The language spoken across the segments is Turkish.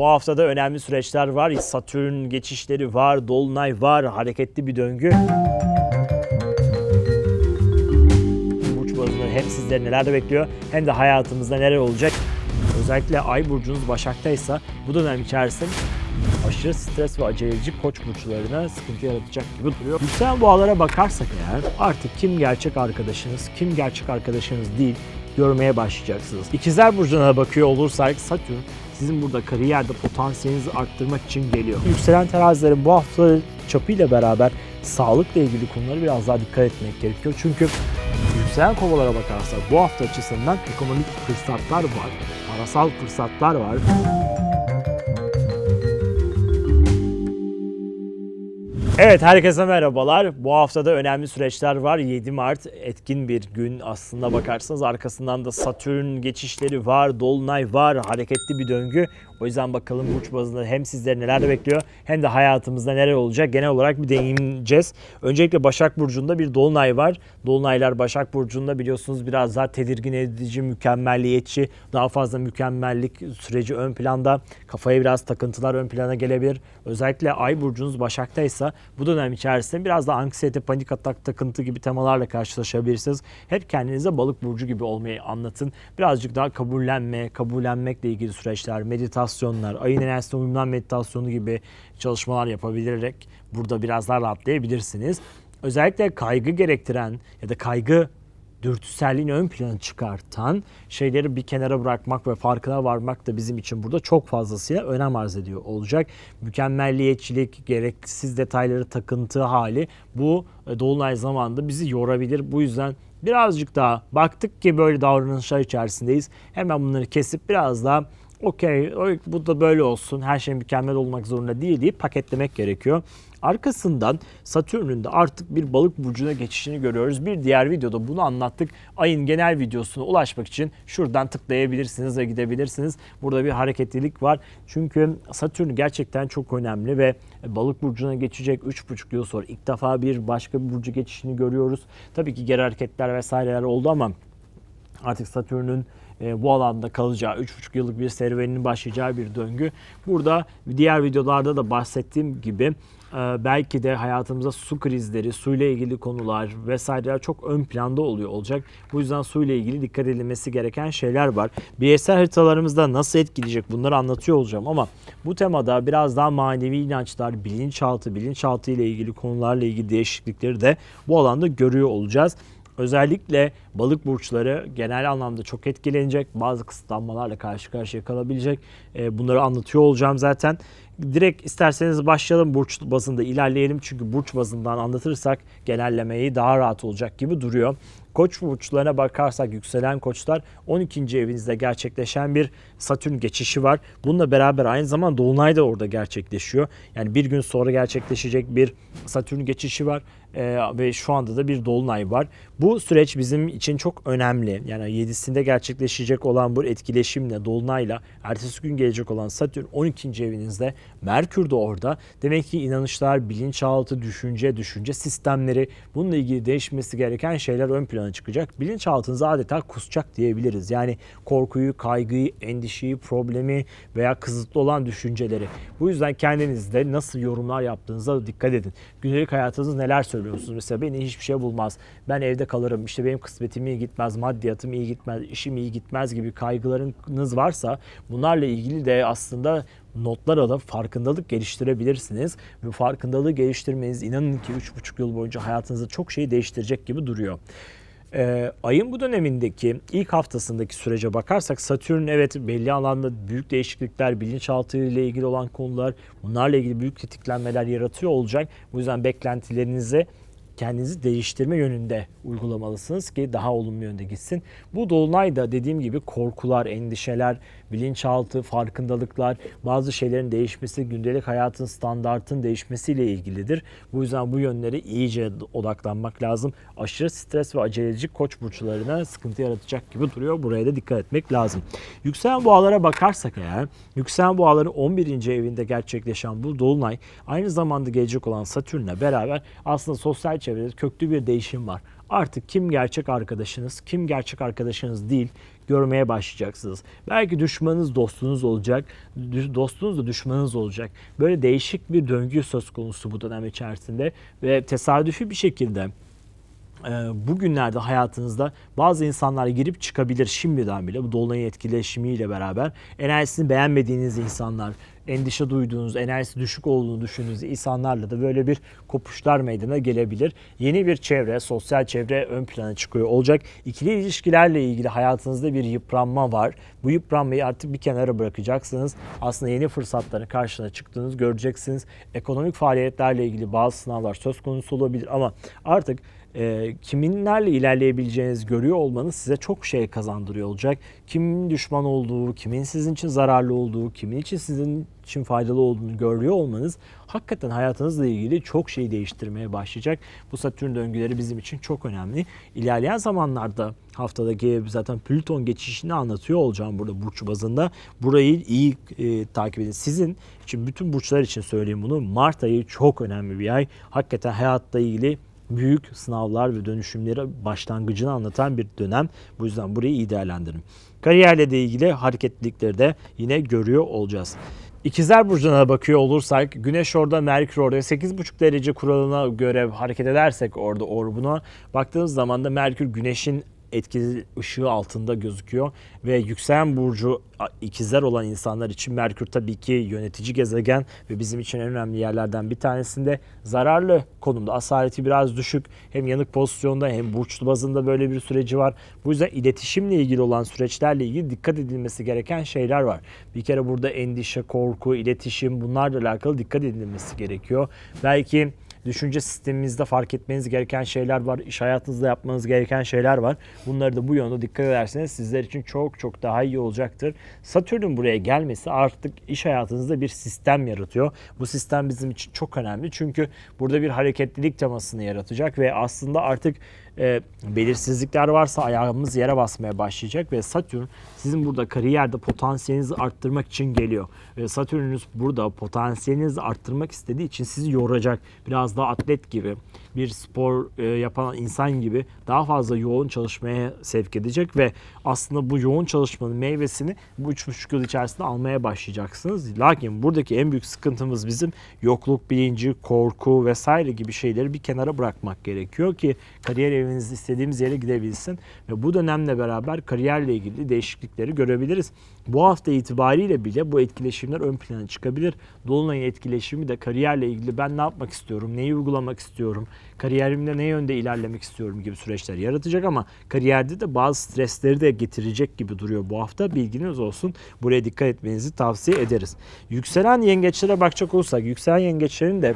Bu haftada önemli süreçler var. Satürn geçişleri var, dolunay var, hareketli bir döngü. Burç bazında hem sizleri neler bekliyor hem de hayatımızda neler olacak. Özellikle ay burcunuz Başak'taysa bu dönem içerisinde aşırı stres ve aceleci koç burçlarına sıkıntı yaratacak gibi duruyor. Yükselen boğalara bakarsak eğer artık kim gerçek arkadaşınız, kim gerçek arkadaşınız değil görmeye başlayacaksınız. İkizler burcuna bakıyor olursak Satürn sizin burada kariyerde potansiyelinizi arttırmak için geliyor. Yükselen terazilerin bu hafta çapıyla beraber sağlıkla ilgili konulara biraz daha dikkat etmek gerekiyor. Çünkü yükselen kovalara bakarsak bu hafta açısından ekonomik fırsatlar var, parasal fırsatlar var. Evet herkese merhabalar. Bu haftada önemli süreçler var. 7 Mart etkin bir gün aslında bakarsanız arkasından da Satürn geçişleri var, dolunay var, hareketli bir döngü. O yüzden bakalım burç bazında hem sizleri neler bekliyor hem de hayatımızda neler olacak genel olarak bir değineceğiz. Öncelikle Başak Burcu'nda bir dolunay var. Dolunaylar Başak Burcu'nda biliyorsunuz biraz daha tedirgin edici, mükemmelliyetçi, daha fazla mükemmellik süreci ön planda. Kafaya biraz takıntılar ön plana gelebilir. Özellikle Ay Burcunuz Başak'taysa bu dönem içerisinde biraz da anksiyete, panik atak, takıntı gibi temalarla karşılaşabilirsiniz. Hep kendinize balık burcu gibi olmayı anlatın. Birazcık daha kabullenme, kabullenmekle ilgili süreçler, meditasyonlar, ayın enerjisine uyumlan meditasyonu gibi çalışmalar yapabilerek burada biraz daha rahatlayabilirsiniz. Özellikle kaygı gerektiren ya da kaygı dürtüselliğini ön plana çıkartan şeyleri bir kenara bırakmak ve farkına varmak da bizim için burada çok fazlasıyla önem arz ediyor olacak. Mükemmelliyetçilik, gereksiz detayları takıntı hali bu e, dolunay zamanında bizi yorabilir. Bu yüzden birazcık daha baktık ki böyle davranışlar içerisindeyiz. Hemen bunları kesip biraz daha okey bu da böyle olsun her şey mükemmel olmak zorunda değil deyip paketlemek gerekiyor. Arkasından Satürn'ün de artık bir balık burcuna geçişini görüyoruz. Bir diğer videoda bunu anlattık. Ayın genel videosuna ulaşmak için şuradan tıklayabilirsiniz ve gidebilirsiniz. Burada bir hareketlilik var. Çünkü Satürn gerçekten çok önemli ve balık burcuna geçecek 3,5 yıl sonra ilk defa bir başka bir burcu geçişini görüyoruz. Tabii ki geri hareketler vesaireler oldu ama artık Satürn'ün e, bu alanda kalacağı 3,5 yıllık bir serüvenin başlayacağı bir döngü. Burada diğer videolarda da bahsettiğim gibi belki de hayatımızda su krizleri, suyla ilgili konular vesaireler çok ön planda oluyor olacak. Bu yüzden suyla ilgili dikkat edilmesi gereken şeyler var. Bireysel haritalarımızda nasıl etkileyecek bunları anlatıyor olacağım ama bu temada biraz daha manevi inançlar, bilinçaltı, bilinçaltı ile ilgili konularla ilgili değişiklikleri de bu alanda görüyor olacağız. Özellikle balık burçları genel anlamda çok etkilenecek. Bazı kısıtlanmalarla karşı karşıya kalabilecek. E, bunları anlatıyor olacağım zaten. Direkt isterseniz başlayalım burç bazında ilerleyelim. Çünkü burç bazından anlatırsak genellemeyi daha rahat olacak gibi duruyor. Koç burçlarına bakarsak yükselen koçlar 12. evinizde gerçekleşen bir Satürn geçişi var. Bununla beraber aynı zamanda Dolunay da orada gerçekleşiyor. Yani bir gün sonra gerçekleşecek bir Satürn geçişi var ee, ve şu anda da bir Dolunay var. Bu süreç bizim için çok önemli. Yani 7'sinde gerçekleşecek olan bu etkileşimle, Dolunay'la ertesi gün gelecek olan Satürn 12. evinizde, Merkür de orada. Demek ki inanışlar, bilinçaltı, düşünce, düşünce sistemleri bununla ilgili değişmesi gereken şeyler ön plana çıkacak. Bilinçaltınız adeta kusacak diyebiliriz. Yani korkuyu, kaygıyı, endişeyi, problemi veya kısıtlı olan düşünceleri. Bu yüzden kendinizde nasıl yorumlar yaptığınıza dikkat edin. Gündelik hayatınız neler söylüyorsunuz? Mesela beni hiçbir şey bulmaz. Ben evde kalırım. İşte benim kısmetim iyi gitmez, maddiyatım iyi gitmez, işim iyi gitmez gibi kaygılarınız varsa bunlarla ilgili de aslında notlar alıp farkındalık geliştirebilirsiniz. Ve farkındalığı geliştirmeniz inanın ki 3,5 yıl boyunca hayatınızda çok şeyi değiştirecek gibi duruyor. Ee, ayın bu dönemindeki ilk haftasındaki sürece bakarsak Satürn evet belli alanda büyük değişiklikler, bilinçaltı ile ilgili olan konular, bunlarla ilgili büyük tetiklenmeler yaratıyor olacak. Bu yüzden beklentilerinizi kendinizi değiştirme yönünde uygulamalısınız ki daha olumlu yönde gitsin. Bu dolunay da dediğim gibi korkular, endişeler, bilinçaltı, farkındalıklar, bazı şeylerin değişmesi, gündelik hayatın standartın değişmesiyle ilgilidir. Bu yüzden bu yönlere iyice odaklanmak lazım. Aşırı stres ve aceleci koç burçlarına sıkıntı yaratacak gibi duruyor. Buraya da dikkat etmek lazım. Yükselen boğalara bakarsak eğer, yükselen boğaların 11. evinde gerçekleşen bu dolunay aynı zamanda gelecek olan Satürn'le beraber aslında sosyal çevrede köklü bir değişim var artık kim gerçek arkadaşınız, kim gerçek arkadaşınız değil görmeye başlayacaksınız. Belki düşmanınız dostunuz olacak, dostunuz da düşmanınız olacak. Böyle değişik bir döngü söz konusu bu dönem içerisinde ve tesadüfi bir şekilde e, bugünlerde hayatınızda bazı insanlar girip çıkabilir şimdiden bile bu dolunayın etkileşimiyle beraber enerjisini beğenmediğiniz insanlar, endişe duyduğunuz, enerjisi düşük olduğunu düşündüğünüz insanlarla da böyle bir kopuşlar meydana gelebilir. Yeni bir çevre, sosyal çevre ön plana çıkıyor olacak. İkili ilişkilerle ilgili hayatınızda bir yıpranma var. Bu yıpranmayı artık bir kenara bırakacaksınız. Aslında yeni fırsatların karşına çıktığınızı göreceksiniz. Ekonomik faaliyetlerle ilgili bazı sınavlar söz konusu olabilir ama artık e, kiminlerle ilerleyebileceğinizi görüyor olmanız size çok şey kazandırıyor olacak. Kimin düşman olduğu, kimin sizin için zararlı olduğu, kimin için sizin için faydalı olduğunu görüyor olmanız hakikaten hayatınızla ilgili çok şey değiştirmeye başlayacak. Bu Satürn döngüleri bizim için çok önemli. İlerleyen zamanlarda haftadaki zaten Plüton geçişini anlatıyor olacağım burada burç bazında. Burayı iyi e, takip edin. Sizin için bütün burçlar için söyleyeyim bunu. Mart ayı çok önemli bir ay. Hakikaten hayatla ilgili büyük sınavlar ve dönüşümleri başlangıcını anlatan bir dönem. Bu yüzden burayı iyi değerlendirin. Kariyerle de ilgili hareketlilikleri de yine görüyor olacağız. İkizler Burcu'na bakıyor olursak Güneş orada Merkür orada 8,5 derece kuralına göre hareket edersek orada orbuna baktığınız zaman da Merkür Güneş'in etkili ışığı altında gözüküyor ve yükselen burcu ikizler olan insanlar için Merkür tabii ki yönetici gezegen ve bizim için en önemli yerlerden bir tanesinde zararlı konumda. Asaleti biraz düşük. Hem yanık pozisyonda hem burçlu bazında böyle bir süreci var. Bu yüzden iletişimle ilgili olan süreçlerle ilgili dikkat edilmesi gereken şeyler var. Bir kere burada endişe, korku, iletişim bunlarla alakalı dikkat edilmesi gerekiyor. Belki düşünce sistemimizde fark etmeniz gereken şeyler var. İş hayatınızda yapmanız gereken şeyler var. Bunları da bu yönde dikkat ederseniz sizler için çok çok daha iyi olacaktır. Satürn'ün buraya gelmesi artık iş hayatınızda bir sistem yaratıyor. Bu sistem bizim için çok önemli. Çünkü burada bir hareketlilik temasını yaratacak ve aslında artık e, belirsizlikler varsa ayağımız yere basmaya başlayacak ve Satürn sizin burada kariyerde potansiyelinizi arttırmak için geliyor. Ve Satürn'ünüz burada potansiyelinizi arttırmak istediği için sizi yoracak. Biraz daha atlet gibi, bir spor e, yapan insan gibi daha fazla yoğun çalışmaya sevk edecek ve aslında bu yoğun çalışmanın meyvesini bu 3,5 yıl içerisinde almaya başlayacaksınız. Lakin buradaki en büyük sıkıntımız bizim yokluk bilinci, korku vesaire gibi şeyleri bir kenara bırakmak gerekiyor ki kariyer eviniz istediğimiz yere gidebilsin ve bu dönemle beraber kariyerle ilgili değişiklikleri görebiliriz. Bu hafta itibariyle bile bu etkileşimler ön plana çıkabilir. Dolunay'ın etkileşimi de kariyerle ilgili ben ne yapmak istiyorum, neyi uygulamak istiyorum, kariyerimde ne yönde ilerlemek istiyorum gibi süreçler yaratacak ama kariyerde de bazı stresleri de getirecek gibi duruyor bu hafta. Bilginiz olsun. Buraya dikkat etmenizi tavsiye ederiz. Yükselen yengeçlere bakacak olursak yükselen yengeçlerin de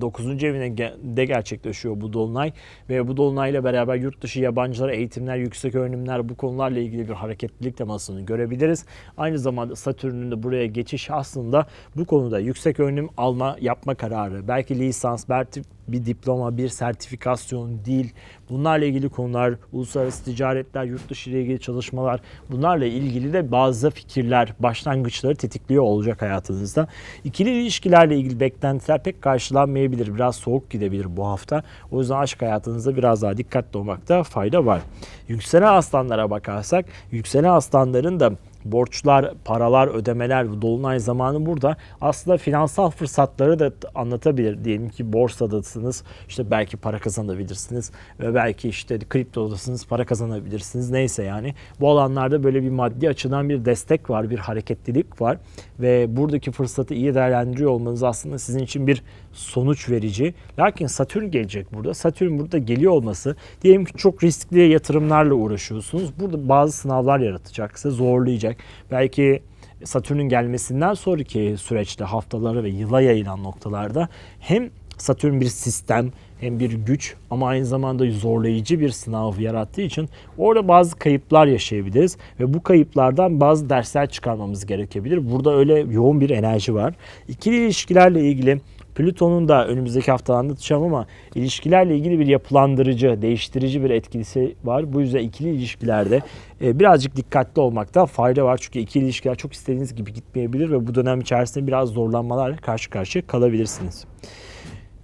9. evine de gerçekleşiyor bu dolunay ve bu dolunayla beraber yurt dışı yabancılar, eğitimler, yüksek öğrenimler bu konularla ilgili bir hareketlilik temasını görebiliriz. Aynı zamanda Satürn'ün de buraya geçiş aslında bu konuda yüksek öğrenim alma yapma kararı, belki lisans, belki bir diploma, bir sertifikasyon, dil, bunlarla ilgili konular, uluslararası ticaretler, yurt dışı ile ilgili çalışmalar, bunlarla ilgili de bazı fikirler, başlangıçları tetikliyor olacak hayatınızda. İkili ilişkilerle ilgili beklentiler pek karşılanmayabilir. Biraz soğuk gidebilir bu hafta. O yüzden aşk hayatınızda biraz daha dikkatli olmakta fayda var. Yükselen aslanlara bakarsak, yükselen aslanların da borçlar, paralar, ödemeler, dolunay zamanı burada aslında finansal fırsatları da anlatabilir. Diyelim ki borsadasınız, işte belki para kazanabilirsiniz ve belki işte kriptodasınız, para kazanabilirsiniz. Neyse yani bu alanlarda böyle bir maddi açıdan bir destek var, bir hareketlilik var ve buradaki fırsatı iyi değerlendiriyor olmanız aslında sizin için bir sonuç verici. Lakin Satürn gelecek burada. Satürn burada geliyor olması diyelim ki çok riskli yatırımlarla uğraşıyorsunuz. Burada bazı sınavlar yaratacak, size zorlayacak. Belki Satürn'ün gelmesinden sonraki süreçte haftaları ve yıla yayılan noktalarda hem Satürn bir sistem hem bir güç ama aynı zamanda zorlayıcı bir sınav yarattığı için orada bazı kayıplar yaşayabiliriz ve bu kayıplardan bazı dersler çıkarmamız gerekebilir. Burada öyle yoğun bir enerji var. İkili ilişkilerle ilgili Plüton'un da önümüzdeki hafta anlatacağım ama ilişkilerle ilgili bir yapılandırıcı, değiştirici bir etkisi var. Bu yüzden ikili ilişkilerde e, birazcık dikkatli olmakta fayda var. Çünkü ikili ilişkiler çok istediğiniz gibi gitmeyebilir ve bu dönem içerisinde biraz zorlanmalarla karşı karşıya kalabilirsiniz.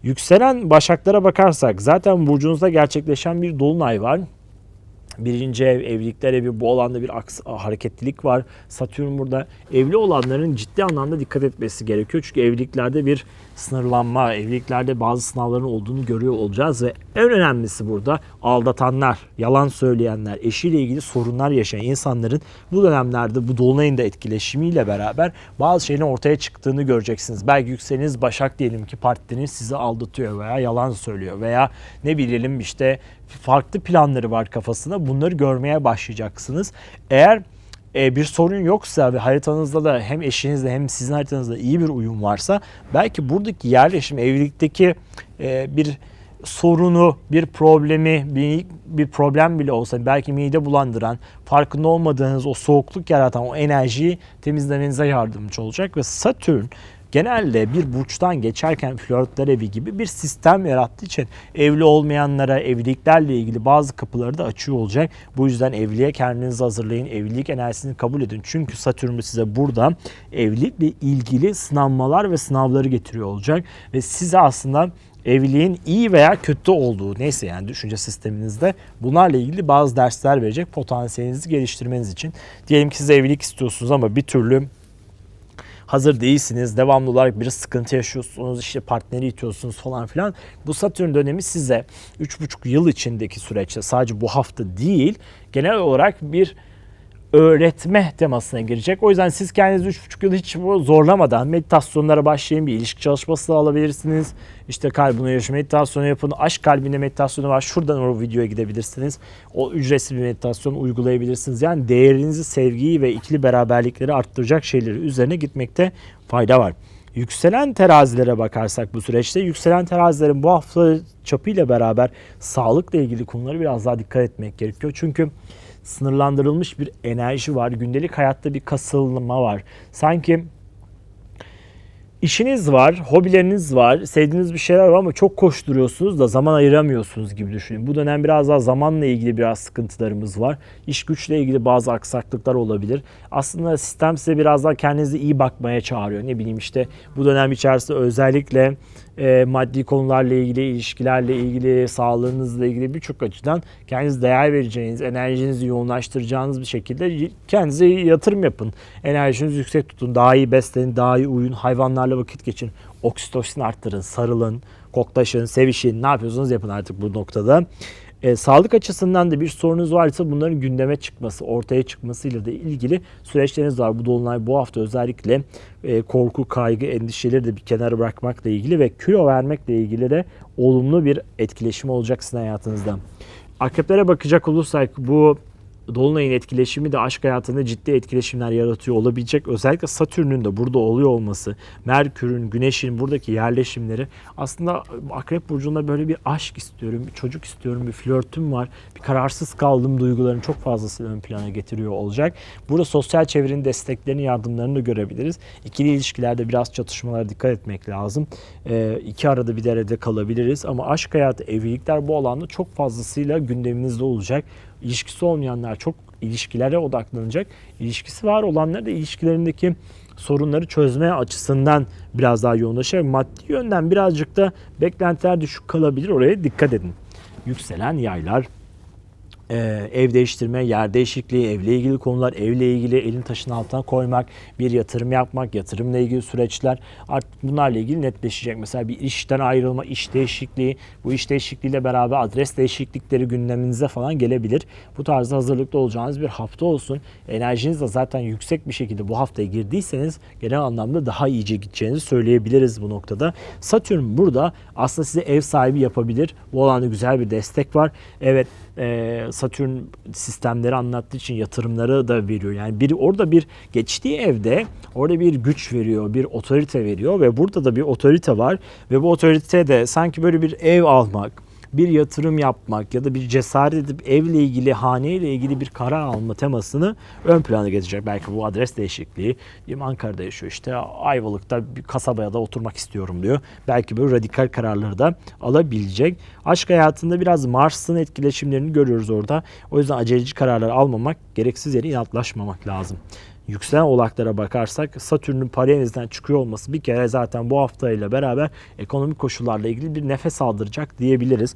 Yükselen başaklara bakarsak zaten burcunuzda gerçekleşen bir dolunay var. Birinci ev, evlilikler evi bu alanda bir aks- hareketlilik var. Satürn burada. Evli olanların ciddi anlamda dikkat etmesi gerekiyor. Çünkü evliliklerde bir sınırlanma, evliliklerde bazı sınavların olduğunu görüyor olacağız ve en önemlisi burada aldatanlar, yalan söyleyenler, eşiyle ilgili sorunlar yaşayan insanların bu dönemlerde bu dolunayın da etkileşimiyle beraber bazı şeylerin ortaya çıktığını göreceksiniz. Belki yükseleniz Başak diyelim ki partneriniz sizi aldatıyor veya yalan söylüyor veya ne bilelim işte farklı planları var kafasında. Bunları görmeye başlayacaksınız. Eğer e, bir sorun yoksa ve haritanızda da hem eşinizle hem sizin haritanızda iyi bir uyum varsa belki buradaki yerleşim evlilikteki e, bir sorunu, bir problemi, bir, bir problem bile olsa belki mide bulandıran, farkında olmadığınız o soğukluk yaratan o enerjiyi temizlemenize yardımcı olacak ve Satürn genelde bir burçtan geçerken flörtler evi gibi bir sistem yarattığı için evli olmayanlara evliliklerle ilgili bazı kapıları da açıyor olacak. Bu yüzden evliliğe kendinizi hazırlayın. Evlilik enerjisini kabul edin. Çünkü Satürn size burada evlilikle ilgili sınanmalar ve sınavları getiriyor olacak. Ve size aslında evliliğin iyi veya kötü olduğu neyse yani düşünce sisteminizde bunlarla ilgili bazı dersler verecek potansiyelinizi geliştirmeniz için. Diyelim ki siz evlilik istiyorsunuz ama bir türlü hazır değilsiniz. Devamlı olarak bir sıkıntı yaşıyorsunuz. işte partneri itiyorsunuz falan filan. Bu Satürn dönemi size 3,5 yıl içindeki süreçte sadece bu hafta değil genel olarak bir öğretme temasına girecek. O yüzden siz kendinizi 3,5 yıl hiç zorlamadan meditasyonlara başlayın. Bir ilişki çalışması da alabilirsiniz. İşte kalbine yaşam meditasyonu yapın. Aşk kalbine meditasyonu var. Şuradan o videoya gidebilirsiniz. O ücretsiz bir meditasyon uygulayabilirsiniz. Yani değerinizi, sevgiyi ve ikili beraberlikleri arttıracak şeyleri üzerine gitmekte fayda var. Yükselen terazilere bakarsak bu süreçte yükselen terazilerin bu hafta çapıyla beraber sağlıkla ilgili konuları biraz daha dikkat etmek gerekiyor. Çünkü sınırlandırılmış bir enerji var. Gündelik hayatta bir kasılma var. Sanki işiniz var, hobileriniz var, sevdiğiniz bir şeyler var ama çok koşturuyorsunuz da zaman ayıramıyorsunuz gibi düşünün. Bu dönem biraz daha zamanla ilgili biraz sıkıntılarımız var. İş güçle ilgili bazı aksaklıklar olabilir. Aslında sistem size biraz daha kendinize iyi bakmaya çağırıyor. Ne bileyim işte bu dönem içerisinde özellikle e, maddi konularla ilgili, ilişkilerle ilgili, sağlığınızla ilgili birçok açıdan kendinize değer vereceğiniz, enerjinizi yoğunlaştıracağınız bir şekilde kendinize yatırım yapın. Enerjinizi yüksek tutun, daha iyi beslenin, daha iyi uyuyun, hayvanlarla vakit geçin, oksitosin arttırın, sarılın, koklaşın, sevişin, ne yapıyorsunuz yapın artık bu noktada. E, sağlık açısından da bir sorunuz varsa bunların gündeme çıkması, ortaya çıkmasıyla da ilgili süreçleriniz var. Bu dolunay bu hafta özellikle e, korku, kaygı, endişeleri de bir kenara bırakmakla ilgili ve kilo vermekle ilgili de olumlu bir etkileşim olacak sizin hayatınızda. Akreplere bakacak olursak bu Dolunay'ın etkileşimi de aşk hayatında ciddi etkileşimler yaratıyor olabilecek. Özellikle Satürn'ün de burada oluyor olması, Merkür'ün, Güneş'in buradaki yerleşimleri aslında Akrep Burcu'nda böyle bir aşk istiyorum, bir çocuk istiyorum, bir flörtüm var, bir kararsız kaldığım duyguların çok fazlası ön plana getiriyor olacak. Burada sosyal çevrenin desteklerini, yardımlarını da görebiliriz. İkili ilişkilerde biraz çatışmalara dikkat etmek lazım. Ee, iki arada bir derede kalabiliriz ama aşk hayatı, evlilikler bu alanda çok fazlasıyla gündeminizde olacak ilişkisi olmayanlar çok ilişkilere odaklanacak. İlişkisi var olanlar da ilişkilerindeki sorunları çözme açısından biraz daha yoğunlaşacak. Maddi yönden birazcık da beklentiler düşük kalabilir. Oraya dikkat edin. Yükselen yaylar ee, ev değiştirme, yer değişikliği, evle ilgili konular, evle ilgili elin taşın altına koymak, bir yatırım yapmak, yatırımla ilgili süreçler artık bunlarla ilgili netleşecek. Mesela bir işten ayrılma, iş değişikliği, bu iş değişikliğiyle beraber adres değişiklikleri gündeminize falan gelebilir. Bu tarzda hazırlıklı olacağınız bir hafta olsun. Enerjiniz de zaten yüksek bir şekilde bu haftaya girdiyseniz genel anlamda daha iyice gideceğinizi söyleyebiliriz bu noktada. Satürn burada aslında size ev sahibi yapabilir. Bu alanda güzel bir destek var. Evet e, Satürn sistemleri anlattığı için yatırımları da veriyor. Yani bir orada bir geçtiği evde orada bir güç veriyor, bir otorite veriyor ve burada da bir otorite var ve bu otorite de sanki böyle bir ev almak, bir yatırım yapmak ya da bir cesaret edip evle ilgili, haneyle ilgili bir karar alma temasını ön plana getirecek. Belki bu adres değişikliği. Diyelim Ankara'da yaşıyor işte Ayvalık'ta bir kasabaya da oturmak istiyorum diyor. Belki böyle radikal kararları da alabilecek. Aşk hayatında biraz Mars'ın etkileşimlerini görüyoruz orada. O yüzden aceleci kararlar almamak, gereksiz yere inatlaşmamak lazım. Yükselen oğlaklara bakarsak Satürn'ün para evinizden çıkıyor olması bir kere zaten bu haftayla beraber ekonomik koşullarla ilgili bir nefes aldıracak diyebiliriz.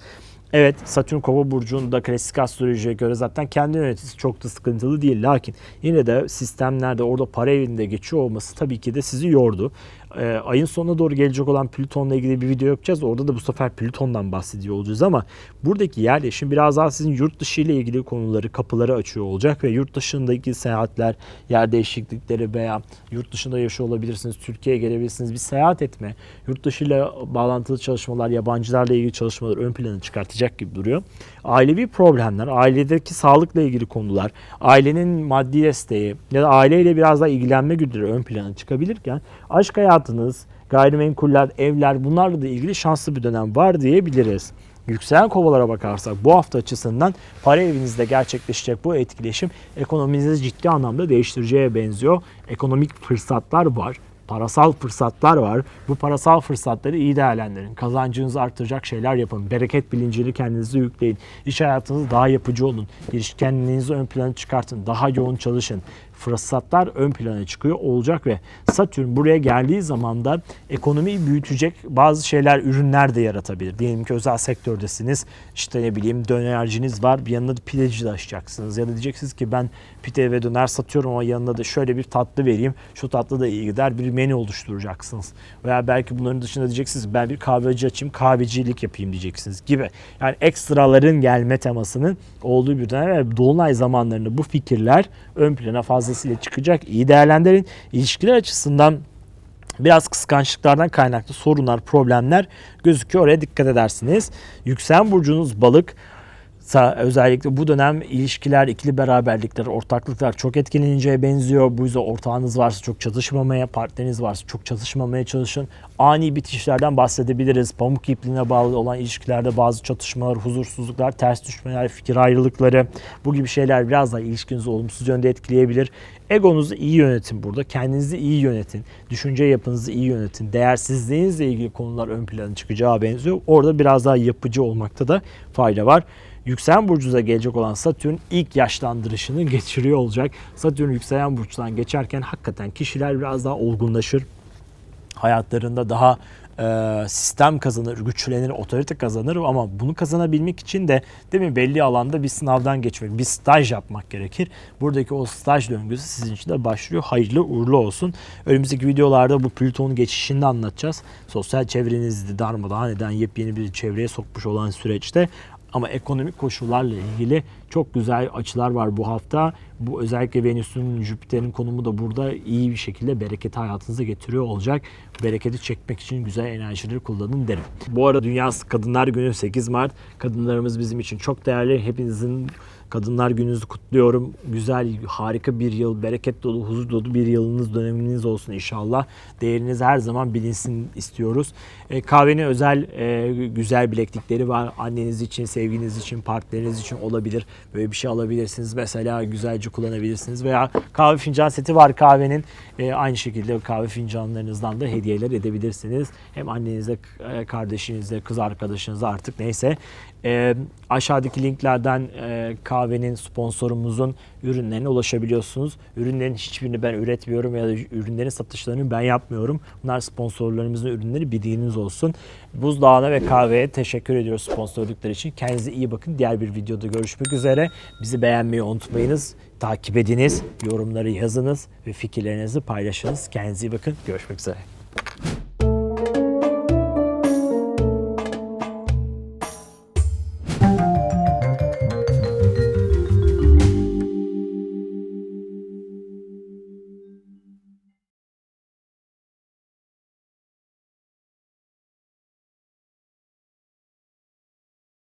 Evet Satürn Kova burcunda klasik astrolojiye göre zaten kendi yöneticisi çok da sıkıntılı değil. Lakin yine de sistemlerde orada para evinde geçiyor olması tabii ki de sizi yordu. Ee, ayın sonuna doğru gelecek olan Plüton'la ilgili bir video yapacağız. Orada da bu sefer Plüton'dan bahsediyor olacağız ama buradaki yerleşim biraz daha sizin yurt dışı ile ilgili konuları, kapıları açıyor olacak ve yurt dışındaki seyahatler, yer değişiklikleri veya yurt dışında yaşıyor olabilirsiniz, Türkiye'ye gelebilirsiniz. Bir seyahat etme, yurt dışı ile bağlantılı çalışmalar, yabancılarla ilgili çalışmalar ön plana çıkartacak gibi duruyor. Ailevi problemler, ailedeki sağlıkla ilgili konular, ailenin maddi desteği ya da aileyle biraz daha ilgilenme güdüleri ön plana çıkabilirken aşk hayatınız, gayrimenkuller, evler bunlarla da ilgili şanslı bir dönem var diyebiliriz. Yükselen kovalara bakarsak bu hafta açısından para evinizde gerçekleşecek bu etkileşim ekonominizi ciddi anlamda değiştireceğe benziyor. Ekonomik fırsatlar var parasal fırsatlar var. Bu parasal fırsatları iyi değerlendirin. Kazancınızı artıracak şeyler yapın. Bereket bilincini kendinize yükleyin. İş hayatınızda daha yapıcı olun. Girişkenliğinizi ön plana çıkartın. Daha yoğun çalışın. Fırsatlar ön plana çıkıyor olacak ve Satürn buraya geldiği zaman da ekonomiyi büyütecek bazı şeyler, ürünler de yaratabilir. Diyelim ki özel sektördesiniz. işte ne bileyim dönerciniz var. Bir yanında da pideci de açacaksınız. Ya da diyeceksiniz ki ben pide ve döner satıyorum ama yanında da şöyle bir tatlı vereyim. Şu tatlı da iyi gider. Bir menü oluşturacaksınız. Veya belki bunların dışında diyeceksiniz ben bir kahveci açayım, kahvecilik yapayım diyeceksiniz gibi. Yani ekstraların gelme temasının olduğu bir dönem ve dolunay zamanlarında bu fikirler ön plana fazlasıyla çıkacak. İyi değerlendirin. İlişkiler açısından biraz kıskançlıklardan kaynaklı sorunlar, problemler gözüküyor. Oraya dikkat edersiniz. Yükselen burcunuz balık. Özellikle bu dönem ilişkiler, ikili beraberlikler, ortaklıklar çok etkileneceğe benziyor. Bu yüzden ortağınız varsa çok çatışmamaya, partneriniz varsa çok çatışmamaya çalışın. Ani bitişlerden bahsedebiliriz. Pamuk ipliğine bağlı olan ilişkilerde bazı çatışmalar, huzursuzluklar, ters düşmeler, fikir ayrılıkları bu gibi şeyler biraz daha ilişkinizi olumsuz yönde etkileyebilir. Egonuzu iyi yönetin burada. Kendinizi iyi yönetin. Düşünce yapınızı iyi yönetin. Değersizliğinizle ilgili konular ön plana çıkacağı benziyor. Orada biraz daha yapıcı olmakta da fayda var. Yükselen burcunuza gelecek olan Satürn ilk yaşlandırışını geçiriyor olacak. Satürn yükselen burçtan geçerken hakikaten kişiler biraz daha olgunlaşır. Hayatlarında daha e, sistem kazanır, güçlenir, otorite kazanır ama bunu kazanabilmek için de değil mi belli alanda bir sınavdan geçmek, bir staj yapmak gerekir. Buradaki o staj döngüsü sizin için de başlıyor. Hayırlı uğurlu olsun. Önümüzdeki videolarda bu Plüton geçişini anlatacağız. Sosyal çevrenizi darmadağın eden yepyeni bir çevreye sokmuş olan süreçte ama ekonomik koşullarla ilgili çok güzel açılar var bu hafta. Bu özellikle Venüs'ün, Jüpiter'in konumu da burada iyi bir şekilde bereketi hayatınıza getiriyor olacak. Bereketi çekmek için güzel enerjileri kullanın derim. Bu arada Dünya Kadınlar Günü 8 Mart. Kadınlarımız bizim için çok değerli. Hepinizin Kadınlar Günü'nüzü kutluyorum. Güzel, harika bir yıl, bereket dolu, huzur dolu bir yılınız, döneminiz olsun inşallah. Değeriniz her zaman bilinsin istiyoruz. E, kahvenin özel, e, güzel bileklikleri var. Anneniz için, sevginiz için, partneriniz için olabilir. Böyle bir şey alabilirsiniz. Mesela güzelce kullanabilirsiniz. Veya kahve fincan seti var kahvenin. E, aynı şekilde kahve fincanlarınızdan da hediyeler edebilirsiniz. Hem annenize, e, kardeşinize, kız arkadaşınıza artık neyse. E, aşağıdaki linklerden e, kahvenin sponsorumuzun ürünlerine ulaşabiliyorsunuz. Ürünlerin hiçbirini ben üretmiyorum ya da ürünlerin satışlarını ben yapmıyorum. Bunlar sponsorlarımızın ürünleri bildiğiniz olsun. Buzdağına ve kahveye teşekkür ediyoruz sponsorlukları için. Kendinize iyi bakın. Diğer bir videoda görüşmek üzere. Bizi beğenmeyi unutmayınız. Takip ediniz, yorumları yazınız ve fikirlerinizi paylaşınız. Kendinize iyi bakın. Görüşmek üzere.